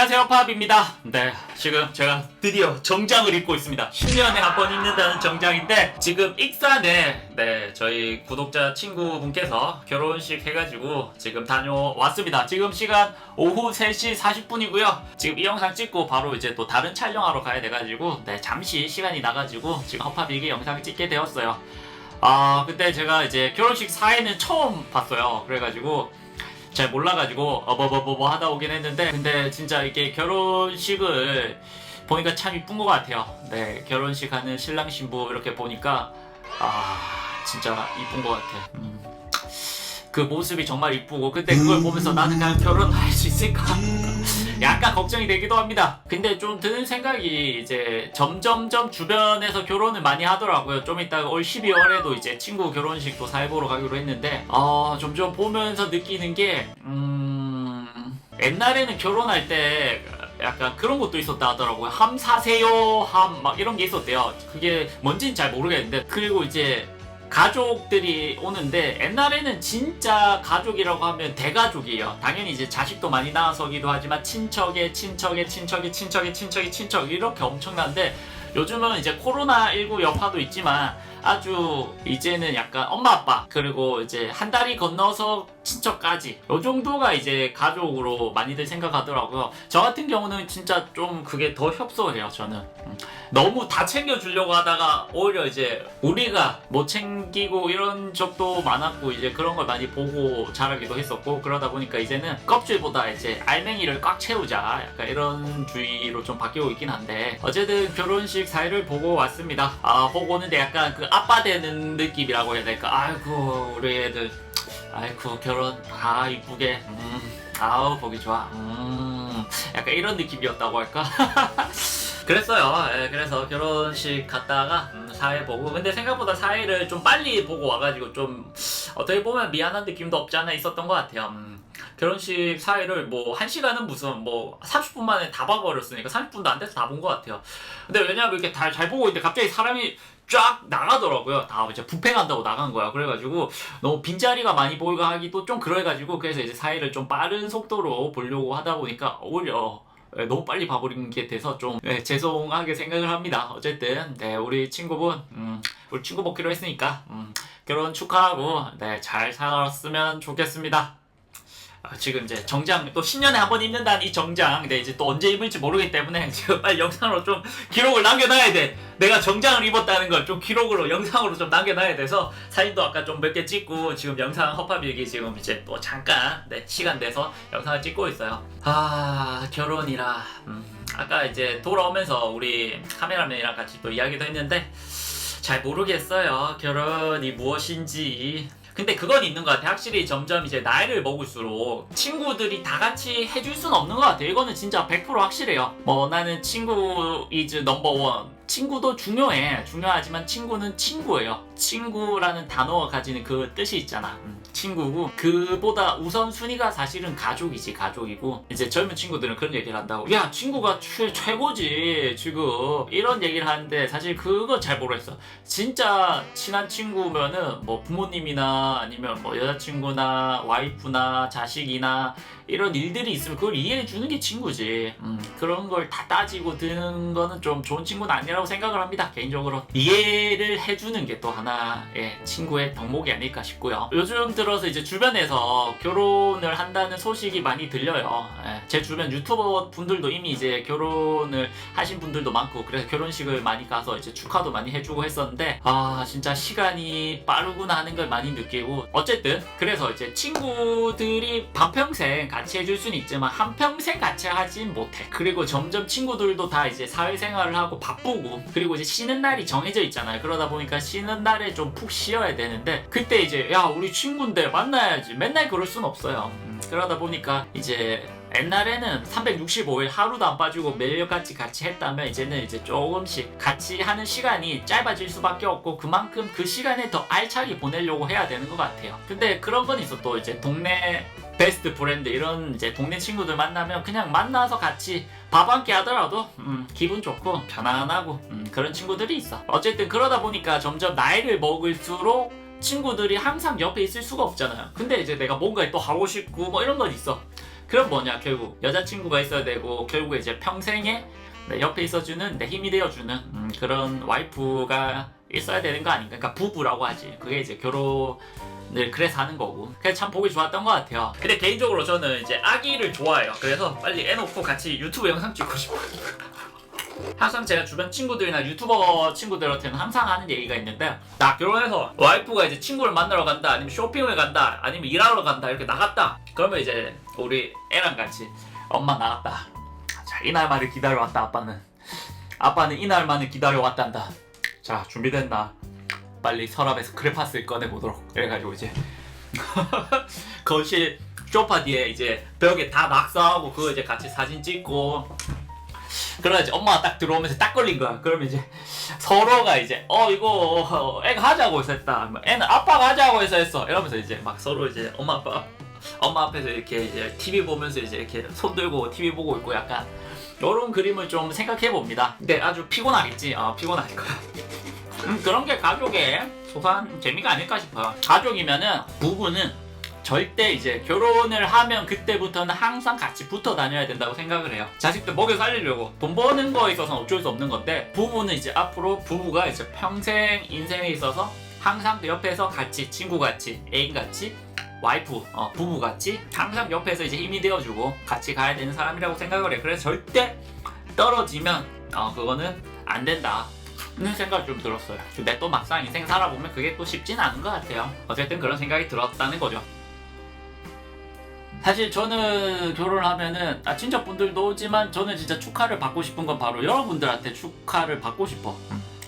안녕하세요 파업입니다. 네 지금 제가 드디어 정장을 입고 있습니다. 10년에 한 번 입는다는 정장인데 지금 익산에 네 저희 구독자 친구분께서 결혼식 해가지고 지금 다녀왔습니다. 지금 시간 오후 3시 40분이고요. 지금 이 영상 찍고 바로 이제 또 다른 촬영하러 가야 돼가지고 네 잠시 시간이 나가지고 지금 허팝일기 영상을 찍게 되었어요. 아 그때 제가 이제 결혼식 사회는 처음 봤어요. 그래가지고 잘 몰라가지고 어버버버버 하다 오긴 했는데 근데 진짜 이게 결혼식을 보니까 참 이쁜 것 같아요. 네 결혼식 하는 신랑 신부 이렇게 보니까 아 진짜 이쁜 것 같아. 음. 그 모습이 정말 이쁘고 근데 그걸 보면서 나는 그냥 결혼할 수 있을까? 약간 걱정이 되기도 합니다. 근데 좀 드는 생각이 이제 점점점 주변에서 결혼을 많이 하더라고요. 좀 이따가 올 12월에도 이제 친구 결혼식도 사회 보러 가기로 했는데 어, 점점 보면서 느끼는 게 음, 옛날에는 결혼할 때 약간 그런 것도 있었다 하더라고요. 함 사세요, 함 막 이런 게 있었대요. 그게 뭔지는 잘 모르겠는데 그리고 이제 가족들이 오는데 옛날에는 진짜 가족이라고 하면 대가족이에요. 당연히 이제 자식도 많이 낳아서기도 하지만 친척의 친척의 친척의 친척의 친척의 친척 이렇게 엄청난데 요즘은 이제 코로나19 여파도 있지만 아주 이제는 약간 엄마 아빠 그리고 이제 한 달이 건너서 친척까지 요 정도가 이제 가족으로 많이들 생각하더라고요. 저 같은 경우는 진짜 좀 그게 더 협소해요. 저는 음. 너무 다 챙겨주려고 하다가 오히려 이제 우리가 못 챙기고 이런 적도 많았고 이제 그런 걸 많이 보고 자라기도 했었고 그러다 보니까 이제는 껍질보다 이제 알맹이를 꽉 채우자 약간 이런 주의로 좀 바뀌고 있긴 한데 어쨌든 결혼식 사회를 보고 왔습니다. 아 보고 오는데 약간 그 아빠 되는 느낌이라고 해야 될까? 아이고 우리 애들 아이고 결혼 아 이쁘게 음 아우 보기 좋아 음 약간 이런 느낌이었다고 할까? 그랬어요. 예, 그래서 결혼식 갔다가 음, 사회 보고 근데 생각보다 사회를 좀 빨리 보고 와가지고 좀 어떻게 보면 미안한 느낌도 없지 않아 있었던 것 같아요. 음, 결혼식 사회를 뭐한 시간은 무슨 뭐 30분 만에 다 봐버렸으니까 30분도 안 돼서 다 본 것 같아요. 근데 왜냐면 이렇게 다 잘 보고 있는데 갑자기 사람이 쫙 나가더라고요. 다 이제 부패 간다고 나간 거야. 그래가지고 너무 빈자리가 많이 보이고 하기도 좀 그래가지고 그래서 이제 사회를 좀 빠른 속도로 보려고 하다 보니까 오히려 예, 너무 빨리 봐버린 게 돼서 좀 예, 죄송하게 생각을 합니다. 어쨌든 네, 우리 친구분 음, 우리 친구 먹기로 했으니까 음, 결혼 축하하고 네, 잘 살았으면 좋겠습니다. 아, 지금 이제 정장 또 10년에 한 번 입는다는 이 정장 근데 이제 또 언제 입을지 모르기 때문에 지금 빨리 영상으로 좀 기록을 남겨놔야 돼. 내가 정장을 입었다는 걸 좀 기록으로 영상으로 좀 남겨놔야 돼서 사진도 아까 좀 몇 개 찍고 지금 영상 허팝일기 지금 이제 또 잠깐 네, 시간 내서 영상을 찍고 있어요. 아 결혼이라. 음, 아까 이제 돌아오면서 우리 카메라맨이랑 같이 또 이야기도 했는데 잘 모르겠어요. 결혼이 무엇인지 근데 그건 있는 것 같아. 확실히 점점 이제 나이를 먹을수록 친구들이 다 같이 해줄 수는 없는 것 같아. 이거는 진짜 100% 확실해요. 뭐 나는 친구 이즈 넘버원. 친구도 중요해. 중요하지만 친구는 친구예요. 친구라는 단어가 가지는 그 뜻이 있잖아. 음, 친구고 그보다 우선순위가 사실은 가족이지 가족이고 이제 젊은 친구들은 그런 얘기를 한다고 야 친구가 최, 최고지 지금 이런 얘기를 하는데 사실 그거 잘 모르겠어 진짜 친한 친구면은 뭐 부모님이나 아니면 뭐 여자친구나 와이프나 자식이나 이런 일들이 있으면 그걸 이해해 주는 게 친구지. 음, 그런 걸 다 따지고 드는 거는 좀 좋은 친구는 아니라 고 생각을 합니다. 개인적으로 이해를 해주는 게 또 하나의 친구의 덕목이 아닐까 싶고요. 요즘 들어서 이제 주변에서 결혼을 한다는 소식이 많이 들려요. 예, 제 주변 유튜버 분들도 이미 이제 결혼을 하신 분들도 많고 그래서 결혼식을 많이 가서 이제 축하도 많이 해주고 했었는데 아 진짜 시간이 빠르구나 하는 걸 많이 느끼고 어쨌든 그래서 이제 친구들이 반평생 같이 해줄 수는 있지만 한평생 같이 하진 못해 그리고 점점 친구들도 다 이제 사회생활을 하고 바쁘고 그리고 이제 쉬는 날이 정해져 있잖아요. 그러다 보니까 쉬는 날에 좀 푹 쉬어야 되는데 그때 이제 야 우리 친구인데 만나야지. 맨날 그럴 순 없어요. 음, 그러다 보니까 이제 옛날에는 365일 하루도 안 빠지고 매일같이 같이 했다면 이제는 이제 조금씩 같이 하는 시간이 짧아질 수밖에 없고 그만큼 그 시간에 더 알차게 보내려고 해야 되는 것 같아요. 근데 그런 건 있어. 또 이제 동네 베스트 브랜드 이런 이제 동네 친구들 만나면 그냥 만나서 같이 밥한끼 하더라도 음, 기분 좋고 편안하고 음, 그런 친구들이 있어. 어쨌든 그러다 보니까 점점 나이를 먹을수록 친구들이 항상 옆에 있을 수가 없잖아요. 근데 이제 내가 뭔가 또 하고 싶고 뭐 이런 건 있어. 그럼 뭐냐 결국 여자친구가 있어야 되고 결국에 이제 평생에 내 옆에 있어주는 내 힘이 되어주는 음, 그런 와이프가 있어야 되는 거 아닌가 그러니까 부부라고 하지 그게 이제 결혼 을 그래서 하는 거고. 그래서 참 보기 좋았던 것 같아요. 근데 개인적으로 저는 이제 아기를 좋아해요. 그래서 빨리 애 놓고 같이 유튜브 영상 찍고 싶어요. 항상 제가 주변 친구들이나 유튜버 친구들한테는 항상 하는 얘기가 있는데 나 결혼해서 와이프가 이제 친구를 만나러 간다 아니면 쇼핑을 간다 아니면 일하러 간다 이렇게 나갔다. 그러면 이제 우리 애랑 같이 엄마 나갔다. 자 이날만을 기다려왔다 아빠는. 아빠는 이날만을 기다려왔단다. 자 준비됐나 빨리 서랍에서 크레파스를 꺼내보도록 그래가지고 이제 거실 쇼파 뒤에 이제 벽에 다 낙서하고 그거 이제 같이 사진 찍고 그래야지 엄마가 딱 들어오면서 딱 걸린 거야. 그러면 이제 서로가 이제 어 이거 애가 하자고 해서 했다. 뭐 애는 아빠가 하자고 해서 했어. 이러면서 이제 막 서로 이제 엄마 아빠 엄마 앞에서 이렇게 이제 TV 보면서 이제 이렇게 손 들고 TV 보고 있고 약간 이런 그림을 좀 생각해 봅니다. 근데 아주 피곤하겠지. 어 피곤할 거야. 음, 그런 게 가족의 소소한 재미가 아닐까 싶어요. 가족이면은 부부는 절대 이제 결혼을 하면 그때부터는 항상 같이 붙어 다녀야 된다고 생각을 해요. 자식들 먹여 살리려고 돈 버는 거에 있어서는 어쩔 수 없는 건데 부부는 이제 앞으로 부부가 이제 평생 인생에 있어서 항상 그 옆에서 같이 친구 같이 애인 같이 와이프 어, 부부 같이 항상 옆에서 이제 힘이 되어주고 같이 가야 되는 사람이라고 생각을 해. 그래서 절대 떨어지면 어, 그거는 안 된다. 는 생각이 좀 들었어요. 근데 또 막상 인생 살아보면 그게 또 쉽진 않은 것 같아요. 어쨌든 그런 생각이 들었다는 거죠. 사실 저는 결혼을 하면은 아, 친척분들도 오지만 저는 진짜 축하를 받고 싶은 건 바로 여러분들한테 축하를 받고 싶어.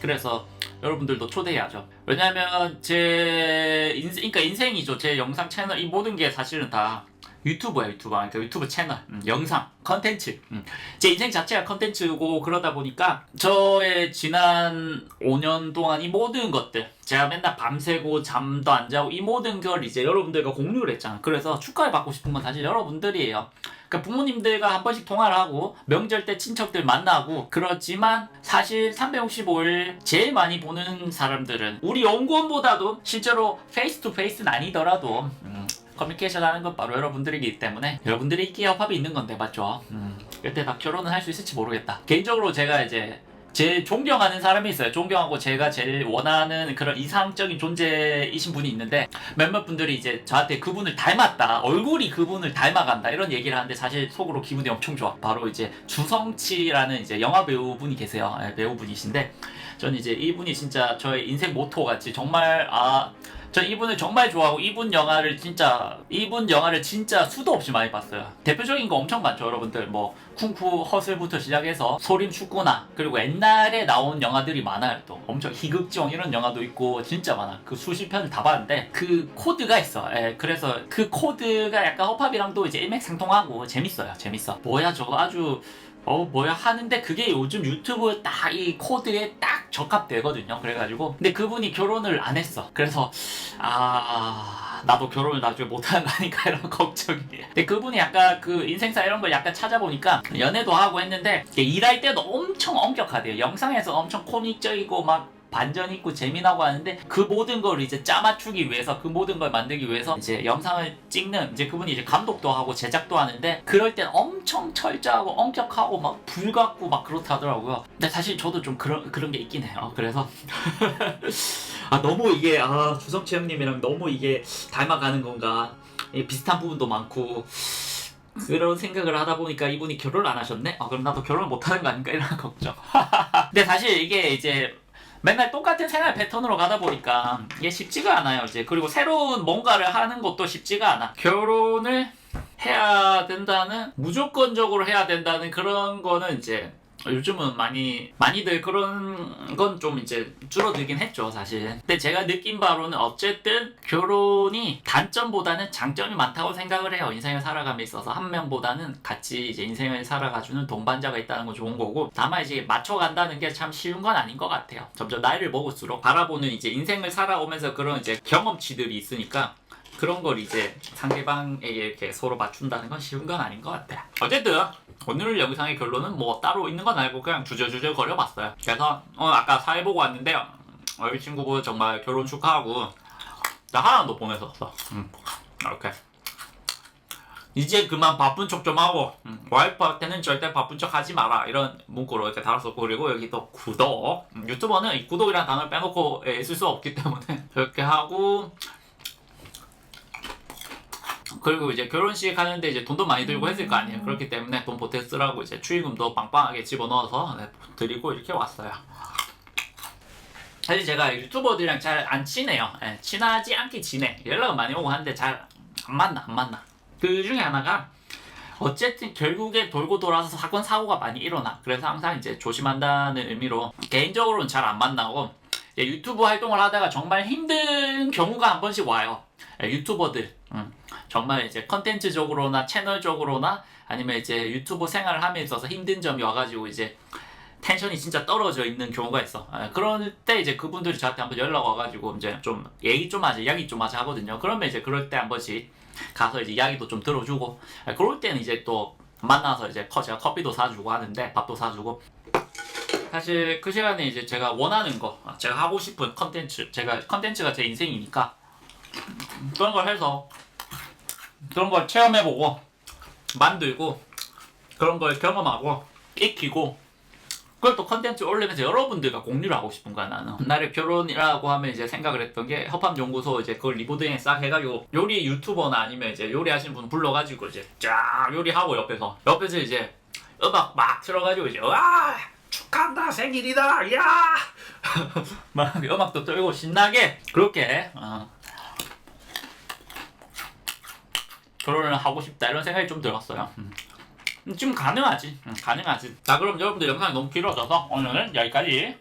그래서 여러분들도 초대해야죠. 왜냐면 제 인생, 그러니까 인생이죠. 제 영상 채널 이 모든 게 사실은 다 유튜브야 유튜브. 그러니까 유튜브 채널, 음, 영상, 컨텐츠. 음. 제 인생 자체가 컨텐츠고 그러다 보니까 저의 지난 5년 동안 이 모든 것들 제가 맨날 밤새고 잠도 안 자고 이 모든 걸 이제 여러분들과 공유를 했잖아. 그래서 축하를 받고 싶은 건 사실 여러분들이에요. 그러니까 부모님들과 한 번씩 통화를 하고 명절 때 친척들 만나고 그렇지만 사실 365일 제일 많이 보는 사람들은 우리 연구원보다도 실제로 페이스 투 페이스는 아니더라도 음, 커뮤니케이션 하는 건 바로 여러분들이기 때문에 여러분들이 있기에 협합이 있는 건데 맞죠? 음, 그때 다 결혼을 할수 있을지 모르겠다. 개인적으로 제가 이제 제일 존경하는 사람이 있어요. 존경하고 제가 제일 원하는 그런 이상적인 존재이신 분이 있는데 몇몇 분들이 이제 저한테 그분을 닮았다. 얼굴이 그분을 닮아간다. 이런 얘기를 하는데 사실 속으로 기분이 엄청 좋아. 바로 이제 주성치라는 이제 영화 배우분이 계세요. 예, 배우분이신데 저는 이제 이분이 진짜 저의 인생 모토 같이 정말 아 전 이분을 정말 좋아하고 이분 영화를 진짜 이분 영화를 진짜 수도 없이 많이 봤어요. 대표적인 거 엄청 많죠, 여러분들. 뭐 쿵푸 허슬부터 시작해서 소림 축구나 그리고 옛날에 나온 영화들이 많아요. 또 엄청 희극지원 이런 영화도 있고 진짜 많아. 그 수십 편을 다 봤는데 그 코드가 있어. 예, 그래서 그 코드가 약간 허팝이랑도 이제 일맥상통하고 재밌어요. 재밌어. 뭐야 저거 아주 어 뭐야 하는데 그게 요즘 유튜브 딱 이 코드에 딱 적합되거든요. 그래가지고 근데 그분이 결혼을 안 했어. 그래서 아 나도 결혼을 나중에 못하는 거 아닌가 이런 걱정이. 근데 그분이 약간 그 인생사 이런 걸 약간 찾아보니까 연애도 하고 했는데 일할 때도 엄청 엄격하대요. 영상에서 엄청 코믹적이고 막 반전 있고 재미나고 하는데 그 모든 걸 이제 짜맞추기 위해서 그 모든 걸 만들기 위해서 이제 영상을 찍는 이제 그분이 이제 감독도 하고 제작도 하는데 그럴 땐 엄청 철저하고 엄격하고 막 불같고 막 그렇다더라고요. 근데 사실 저도 좀 그런 그런 게 있긴 해요. 그래서 아 너무 이게 아 주성치 형님이랑 너무 이게 닮아가는 건가 이 비슷한 부분도 많고 그런 생각을 하다 보니까 이분이 결혼을 안 하셨네? 아 그럼 나도 결혼을 못 하는 거 아닌가 이런 걱정. 근데 사실 이게 이제 맨날 똑같은 생활 패턴으로 가다 보니까 이게 쉽지가 않아요 이제. 그리고 새로운 뭔가를 하는 것도 쉽지가 않아. 결혼을 해야 된다는 무조건적으로 해야 된다는 그런 거는 이제 요즘은 많이 많이들 그런 건 좀 이제 줄어들긴 했죠 사실. 근데 제가 느낀 바로는 어쨌든 결혼이 단점보다는 장점이 많다고 생각을 해요 인생을 살아감에 있어서. 한 명보다는 같이 이제 인생을 살아가주는 동반자가 있다는 건 좋은 거고 다만 이제 맞춰간다는 게 참 쉬운 건 아닌 것 같아요. 점점 나이를 먹을수록 바라보는 이제 인생을 살아오면서 그런 이제 경험치들이 있으니까 그런 걸 이제 상대방에게 이렇게 서로 맞춘다는 건 쉬운 건 아닌 것 같아. 어쨌든 오늘 영상의 결론은 뭐 따로 있는 건 알고 그냥 주저주저 거려봤어요. 그래서 어, 아까 사회 보고 왔는데 어, 이 친구분 정말 결혼 축하하고 나 하나 도 보내줬어. 음. 이렇게 이제 그만 바쁜 척 좀 하고 음, 와이프한테는 절대 바쁜 척 하지 마라 이런 문구로 이렇게 달았었고 그리고 여기 또 구독 음, 유튜버는 이 구독이라는 단어를 빼놓고 예, 있을 수 없기 때문에 그렇게 하고 그리고 이제 결혼식 하는데 이제 돈도 많이 들고 했을 거 아니에요 그렇기 때문에 돈 보태 쓰라고 이제 축의금도 빵빵하게 집어넣어서 네, 드리고 이렇게 왔어요 사실 제가 유튜버들이랑 잘 안 친해요. 예, 친하지 않게 지내. 연락은 많이 오고 하는데 잘 안 만나, 안 만나. 그 중에 하나가 어쨌든 결국에 돌고 돌아서 사건 사고가 많이 일어나. 그래서 항상 이제 조심한다는 의미로 개인적으로는 잘 안 만나고 이제 유튜브 활동을 하다가 정말 힘든 경우가 한 번씩 와요. 예, 유튜버들. 음, 정말 이제 컨텐츠적으로나 채널적으로나 아니면 이제 유튜브 생활을 함에 있어서 힘든 점이 와가지고 이제 텐션이 진짜 떨어져 있는 경우가 있어. 아, 그럴 때 이제 그분들이 저한테 한번 연락 와가지고 이제 좀 얘기 좀 하자, 이야기 좀 하자 하거든요. 그러면 이제 그럴 때 한 번씩 가서 이제 이야기도 좀 들어주고, 아, 그럴 때는 이제 또 만나서 이제 커 제가 커피도 사주고 하는데 밥도 사주고. 사실 그 시간에 이제 제가 원하는 거, 아, 제가 하고 싶은 컨텐츠, 제가 컨텐츠가 제 인생이니까 그런 걸 해서 그런 걸 체험해보고 만들고 그런 걸 경험하고 익히고 그걸 또 컨텐츠 올리면서 여러분들과 공유를 하고 싶은 거야 나는. 나를 결혼이라고 하면 이제 생각을 했던 게 협합연구소 이제 그걸 리보딩 싹 해가지고 요리 유튜버나 아니면 이제 요리하시는 분 불러가지고 이제 쫙 요리하고 옆에서 옆에서 이제 음악 막 틀어가지고 이제 와 축하한다 생일이다 야! 막 음악도 틀고 신나게 그렇게 어. 결혼을 하고 싶다 이런 생각이 좀 들었어요. 음. 지금 가능하지. 응, 가능하지. 자, 그럼 여러분들 영상이 너무 길어져서 오늘은 여기까지.